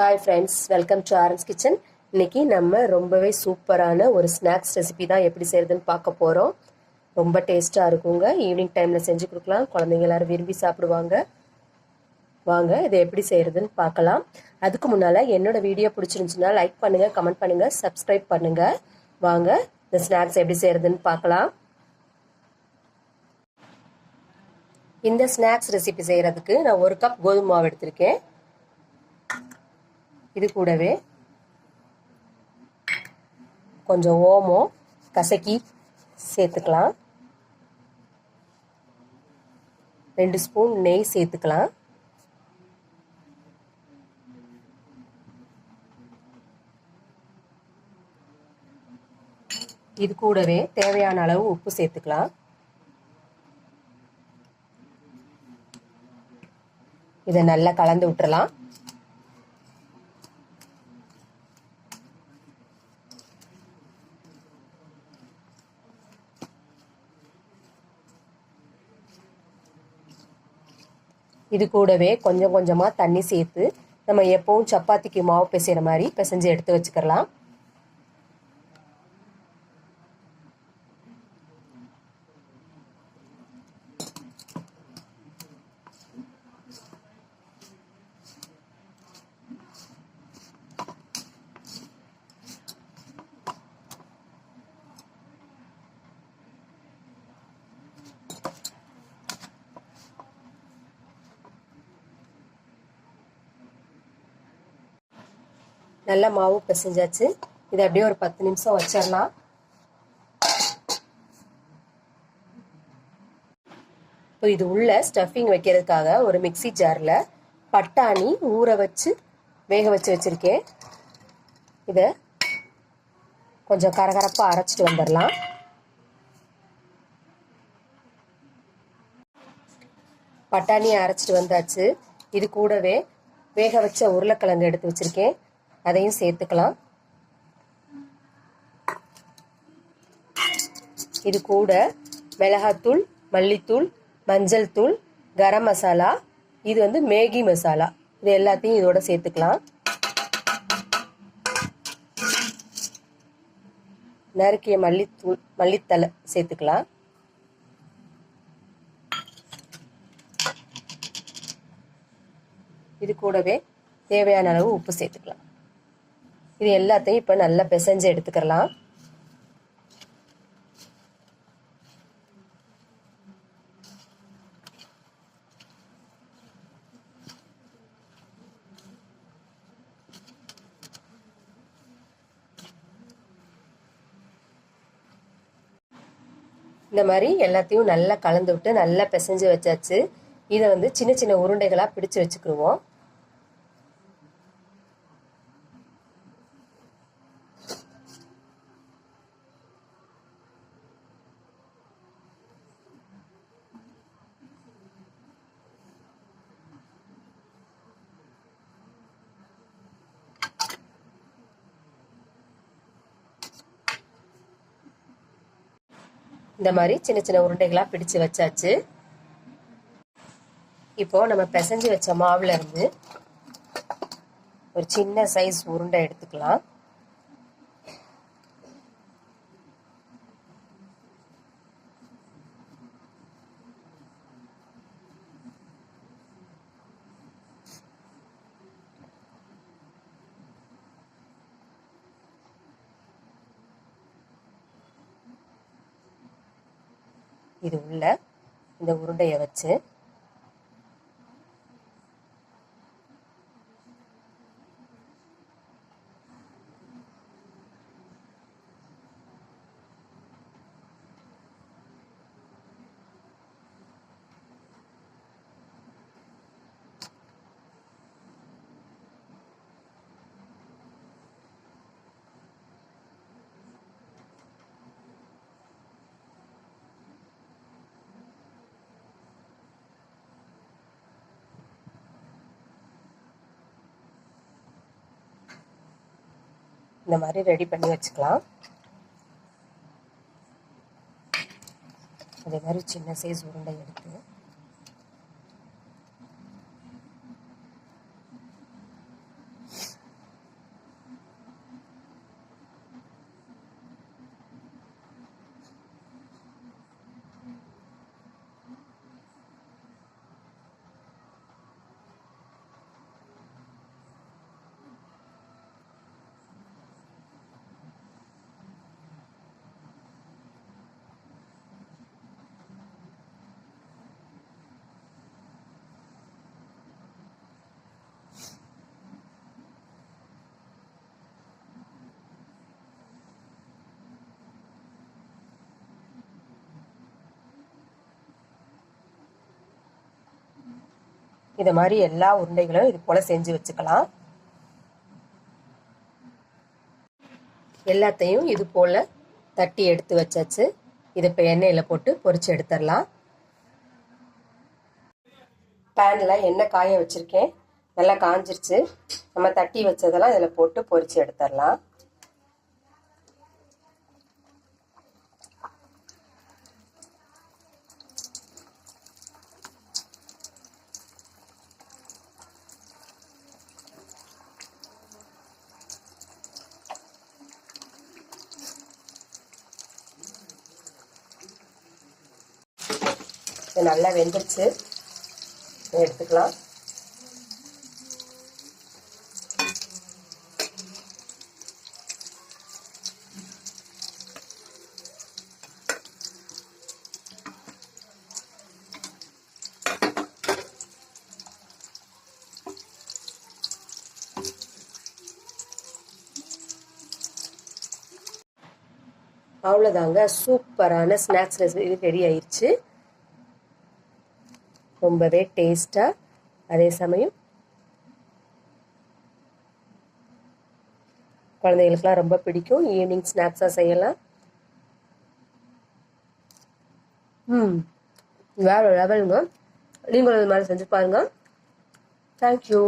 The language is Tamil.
Hi friends welcome to Aaron's kitchen இன்னைக்கு நம்ம ரொம்பவே சூப்பரான ஒரு ஸ்நாக்ஸ் ரெசிபி தான் எப்படி செய்யறதுன்னு பார்க்க போகிறோம் ரொம்ப டேஸ்ட்டாக இருக்குங்க. ஈவினிங் டைமில் செஞ்சு கொடுக்கலாம். குழந்தைங்க எல்லாரும் விரும்பி சாப்பிடுவாங்க. வாங்க இதை எப்படி செய்யறதுன்னு பார்க்கலாம். அதுக்கு முன்னால் என்னோட வீடியோ பிடிச்சிருந்துச்சுன்னா லைக் பண்ணுங்கள் கமெண்ட் பண்ணுங்கள் சப்ஸ்கிரைப் பண்ணுங்கள் வாங்க இந்த ஸ்நாக்ஸ் எப்படி செய்யறதுன்னு பார்க்கலாம். இந்த ஸ்நாக்ஸ் ரெசிபி செய்கிறதுக்கு நான் ஒரு கப் கோதுமை மாவு எடுத்திருக்கேன். இது கூடவே கொஞ்சம் ஓமம் கசக்கி சேர்த்துக்கலாம். ரெண்டு ஸ்பூன் நெய் சேர்த்துக்கலாம். இது கூடவே தேவையான அளவு உப்பு சேர்த்துக்கலாம். இதை நல்லா கலந்து விட்டுறலாம். இது கூடவே கொஞ்சம் கொஞ்சமாக தண்ணி சேர்த்து நம்ம எப்பவும் சப்பாத்திக்கு மாவு பிசைகிற மாதிரி பிசைஞ்சு எடுத்து வச்சுக்கலாம். நல்ல மாவு பிசைஞ்சாச்சு. இதை அப்படியே ஒரு பத்து நிமிஷம் வச்சிடலாம். இப்போ இது உள்ள ஸ்டஃபிங் வைக்கிறதுக்காக ஒரு மிக்சி ஜாரில் பட்டாணி ஊற வச்சு வேக வச்சு வச்சுருக்கேன். இதை கொஞ்சம் கரகரப்பாக அரைச்சிட்டு வந்துடலாம். பட்டாணியை அரைச்சிட்டு வந்தாச்சு. இது கூடவே வேக வச்ச உருளைக்கிழங்கு எடுத்து வச்சுருக்கேன். அதையும் சேர்த்துக்கலாம். இது கூட மிளகாத்தூள் மல்லித்தூள் மஞ்சள் தூள் கரம் மசாலா இது வந்து மேகி மசாலா. இது எல்லாத்தையும் இதோட சேர்த்துக்கலாம். நறுக்கிய மல்லித்தூள் மல்லித்தலை சேர்த்துக்கலாம். இது கூடவே தேவையான அளவு உப்பு சேர்த்துக்கலாம். இது எல்லாத்தையும் இப்போ நல்லா பிசைஞ்சு எடுத்துக்கலாம். இந்த மாதிரி எல்லாத்தையும் நல்லா கலந்து விட்டு நல்லா பிசைஞ்சு வச்சாச்சு. இதை வந்து சின்ன சின்ன உருண்டைகளாக பிடிச்சு வச்சுக்கிடுவோம் இந்த மாதிரி சின்ன சின்ன உருண்டைகளாக பிடிச்சு வச்சாச்சு. இப்போ நம்ம பிசைஞ்சு வச்ச மாவுல இருந்து ஒரு சின்ன சைஸ் உருண்டை எடுத்துக்கலாம். இது உள்ள இந்த உருண்டையை வச்சு இந்த மாதிரி ரெடி பண்ணி வச்சுக்கலாம். அதே மாதிரி சின்ன சைஸ் உருண்டை எடுத்து. இதை மாதிரி எல்லா உருண்டைகளும் இது போல் செஞ்சு வச்சுக்கலாம். எல்லாத்தையும் இது போல் தட்டி எடுத்து வச்சாச்சு. இதை இப்போ எண்ணெயில் போட்டு பொறிச்சு எடுத்துடலாம். பேனில் எண்ணெய் காய வச்சுருக்கேன். நல்லா காஞ்சிருச்சு. நம்ம தட்டி வச்சதெல்லாம் இதில் போட்டு பொறிச்சு எடுத்துடலாம். இது நல்லா வெந்துருச்சு. எடுத்துக்கலாம். அவ்வளோதாங்க சூப்பரான ஸ்நாக்ஸ் ரெசிபி ரெடி ஆயிடுச்சு ரொம்பவே டேஸ்ட்டாக அதே சமயம் குழந்தைகளுக்கெல்லாம் ரொம்ப பிடிக்கும். ஈவினிங் ஸ்நாக்ஸாக செய்யலாம். ம் வேறு லெவலுங்க நீங்களும் இது மாதிரி செஞ்சு பாருங்கள் தேங்க்யூ